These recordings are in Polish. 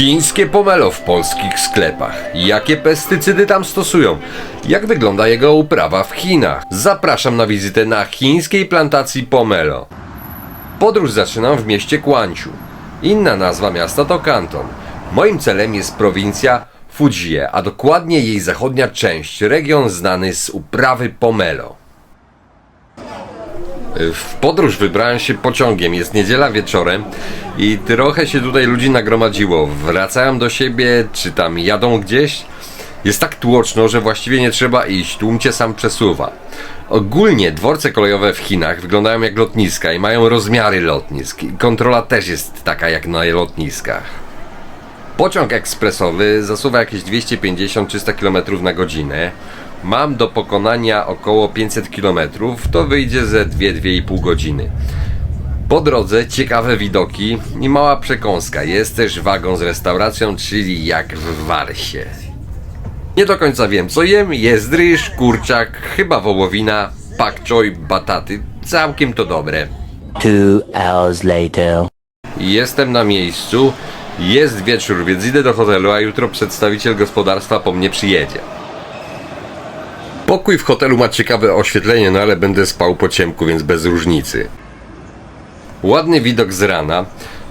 Chińskie pomelo w polskich sklepach. Jakie pestycydy tam stosują? Jak wygląda jego uprawa w Chinach? Zapraszam na wizytę na chińskiej plantacji pomelo. Podróż zaczynam w mieście Guangzhou. Inna nazwa miasta to Kanton. Moim celem jest prowincja Fujie, a dokładnie jej zachodnia część, region znany z uprawy pomelo. W podróż wybrałem się pociągiem. Jest niedziela wieczorem i trochę się tutaj ludzi nagromadziło. Wracają do siebie, czy tam jadą gdzieś. Jest tak tłoczno, że właściwie nie trzeba iść. Tłum cię sam przesuwa. Ogólnie dworce kolejowe w Chinach wyglądają jak lotniska i mają rozmiary lotnisk. I kontrola też jest taka jak na lotniskach. Pociąg ekspresowy zasuwa jakieś 250-300 km na godzinę. Mam do pokonania około 500 km, to wyjdzie ze 2-2,5 godziny. Po drodze ciekawe widoki i mała przekąska. Jest też wagon z restauracją, czyli jak w Warsie. Nie do końca wiem co jem, jest ryż, kurczak, chyba wołowina, pak choi, bataty. Całkiem to dobre. Two hours later. Jestem na miejscu, jest wieczór, więc idę do hotelu, a jutro przedstawiciel gospodarstwa po mnie przyjedzie. Pokój w hotelu ma ciekawe oświetlenie, no ale będę spał po ciemku, więc bez różnicy. Ładny widok z rana.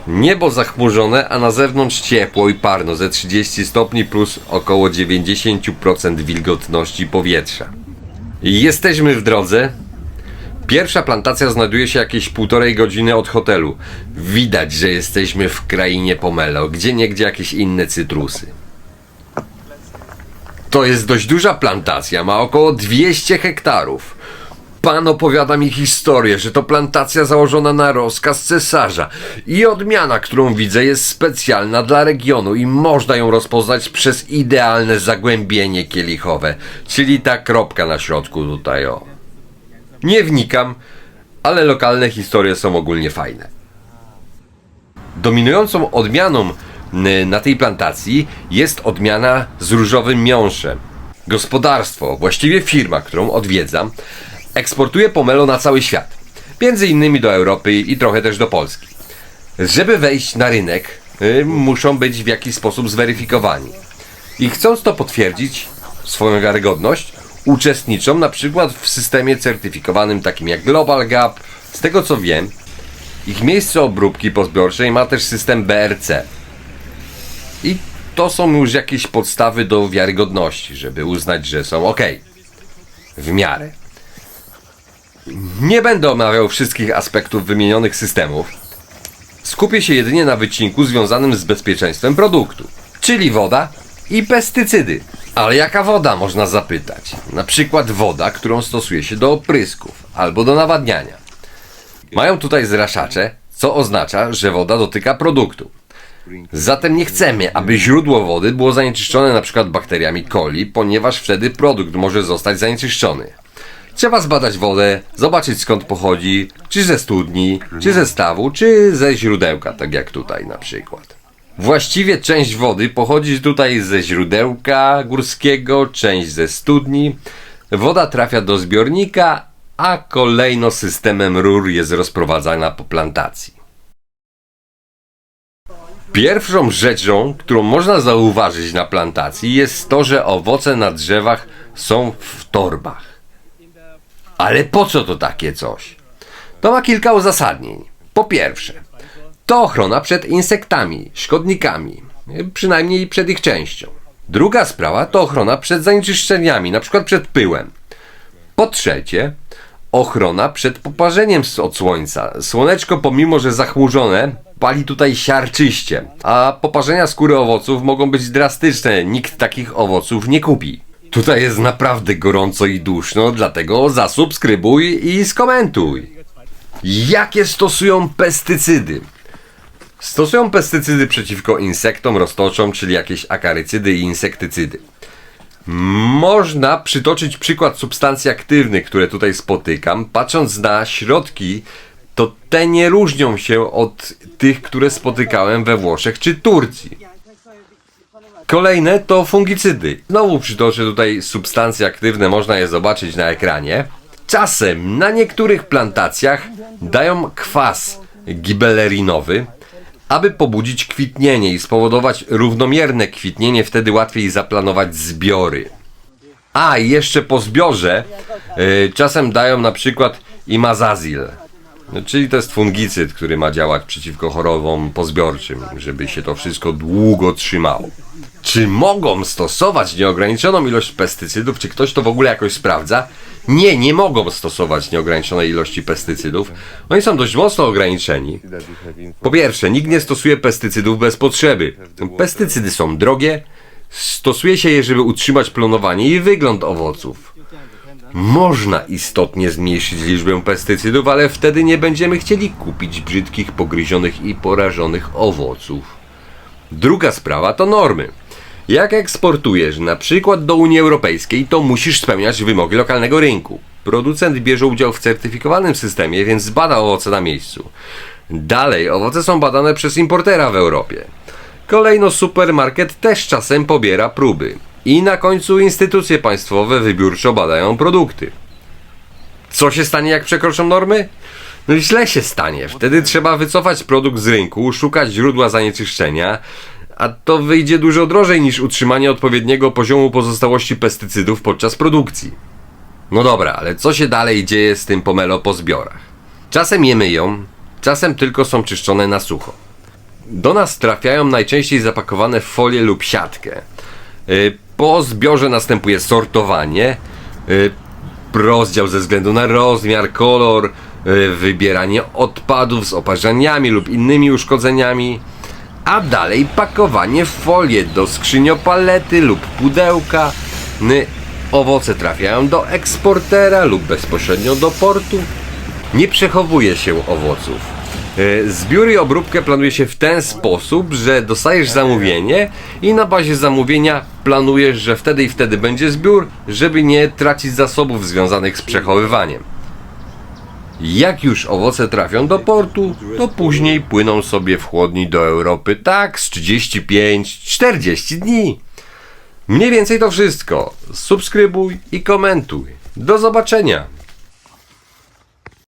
Niebo zachmurzone, a na zewnątrz ciepło i parno ze 30 stopni plus około 90% wilgotności powietrza. Jesteśmy w drodze. Pierwsza plantacja znajduje się jakieś półtorej godziny od hotelu. Widać, że jesteśmy w krainie pomelo, gdzie niegdzie jakieś inne cytrusy. To jest dość duża plantacja, ma około 200 hektarów. Pan opowiada mi historię, że to plantacja założona na rozkaz cesarza i odmiana, którą widzę, jest specjalna dla regionu i można ją rozpoznać przez idealne zagłębienie kielichowe, czyli ta kropka na środku tutaj o. Nie wnikam, ale lokalne historie są ogólnie fajne. Dominującą odmianą na tej plantacji jest odmiana z różowym miąższem. Gospodarstwo, właściwie firma, którą odwiedzam, eksportuje pomelo na cały świat. Między innymi do Europy i trochę też do Polski. Żeby wejść na rynek, y, muszą być w jakiś sposób zweryfikowani. I chcąc to potwierdzić, swoją wiarygodność, uczestniczą na przykład w systemie certyfikowanym takim jak Global Gap. Z tego co wiem, ich miejsce obróbki pozbiorczej ma też system BRC. I to są już jakieś podstawy do wiarygodności, żeby uznać, że są ok. W miarę. Nie będę omawiał wszystkich aspektów wymienionych systemów. Skupię się jedynie na wycinku związanym z bezpieczeństwem produktu, czyli woda i pestycydy. Ale jaka woda można zapytać? Na przykład woda, którą stosuje się do oprysków albo do nawadniania. Mają tutaj zraszacze, co oznacza, że woda dotyka produktu. Zatem nie chcemy, aby źródło wody było zanieczyszczone przykład bakteriami coli, ponieważ wtedy produkt może zostać zanieczyszczony. Trzeba zbadać wodę, zobaczyć skąd pochodzi, czy ze studni, czy ze stawu, czy ze źródełka, tak jak tutaj na przykład. Właściwie część wody pochodzi tutaj ze źródełka górskiego, część ze studni. Woda trafia do zbiornika, a kolejno systemem rur jest rozprowadzana po plantacji. Pierwszą rzeczą, którą można zauważyć na plantacji jest to, że owoce na drzewach są w torbach. Ale po co to takie coś? To ma kilka uzasadnień. Po pierwsze, to ochrona przed insektami, szkodnikami, przynajmniej przed ich częścią. Druga sprawa to ochrona przed zanieczyszczeniami, przykład przed pyłem. Po trzecie, ochrona przed poparzeniem od słońca. Słoneczko, pomimo że zachmurzone, pali tutaj siarczyście, a poparzenia skóry owoców mogą być drastyczne. Nikt takich owoców nie kupi. Tutaj jest naprawdę gorąco i duszno, dlatego zasubskrybuj i skomentuj. Jakie stosują pestycydy? Stosują pestycydy przeciwko insektom, roztoczom, czyli jakieś akarycydy i insektycydy. Można przytoczyć przykład substancji aktywnych, które tutaj spotykam. Patrząc na środki, to te nie różnią się od tych, które spotykałem we Włoszech czy Turcji. Kolejne to fungicydy. Znowu przytoczę tutaj substancje aktywne, można je zobaczyć na ekranie. Czasem na niektórych plantacjach dają kwas gibelerinowy, Aby pobudzić kwitnienie i spowodować równomierne kwitnienie, wtedy łatwiej zaplanować zbiory. A, i jeszcze po zbiorze y, czasem dają na przykład imazazil, no, czyli to jest fungicyd, który ma działać przeciwko chorobom pozbiorczym, żeby się to wszystko długo trzymało. Czy mogą stosować nieograniczoną ilość pestycydów? Czy ktoś to w ogóle jakoś sprawdza? Nie, nie mogą stosować nieograniczonej ilości pestycydów. Oni są dość mocno ograniczeni. Po pierwsze, nikt nie stosuje pestycydów bez potrzeby. Pestycydy są drogie, stosuje się je, żeby utrzymać planowanie i wygląd owoców. Można istotnie zmniejszyć liczbę pestycydów, ale wtedy nie będziemy chcieli kupić brzydkich, pogryzionych i porażonych owoców. Druga sprawa to normy. Jak eksportujesz na przykład do Unii Europejskiej, to musisz spełniać wymogi lokalnego rynku. Producent bierze udział w certyfikowanym systemie, więc bada owoce na miejscu. Dalej, owoce są badane przez importera w Europie. Kolejno supermarket też czasem pobiera próby. I na końcu instytucje państwowe wybiórczo badają produkty. Co się stanie, jak przekroczą normy? No i źle się stanie. Wtedy trzeba wycofać produkt z rynku, szukać źródła zanieczyszczenia, a to wyjdzie dużo drożej niż utrzymanie odpowiedniego poziomu pozostałości pestycydów podczas produkcji. No dobra, ale co się dalej dzieje z tym pomelo po zbiorach? Czasem je myją, czasem tylko są czyszczone na sucho. Do nas trafiają najczęściej zapakowane w folię lub siatkę. Y, Po zbiorze następuje sortowanie, y, rozdział ze względu na rozmiar, kolor, y, wybieranie odpadów z oparzeniami lub innymi uszkodzeniami, a dalej pakowanie w folię do skrzyniopalety lub pudełka. Owoce trafiają do eksportera lub bezpośrednio do portu. Nie przechowuje się owoców. E, Zbiór i obróbkę planuje się w ten sposób, że dostajesz zamówienie i na bazie zamówienia planujesz, że wtedy i wtedy będzie zbiór, żeby nie tracić zasobów związanych z przechowywaniem. Jak już owoce trafią do portu, to później płyną sobie w chłodni do Europy tak z 35-40 dni. Mniej więcej to wszystko. Subskrybuj i komentuj. Do zobaczenia.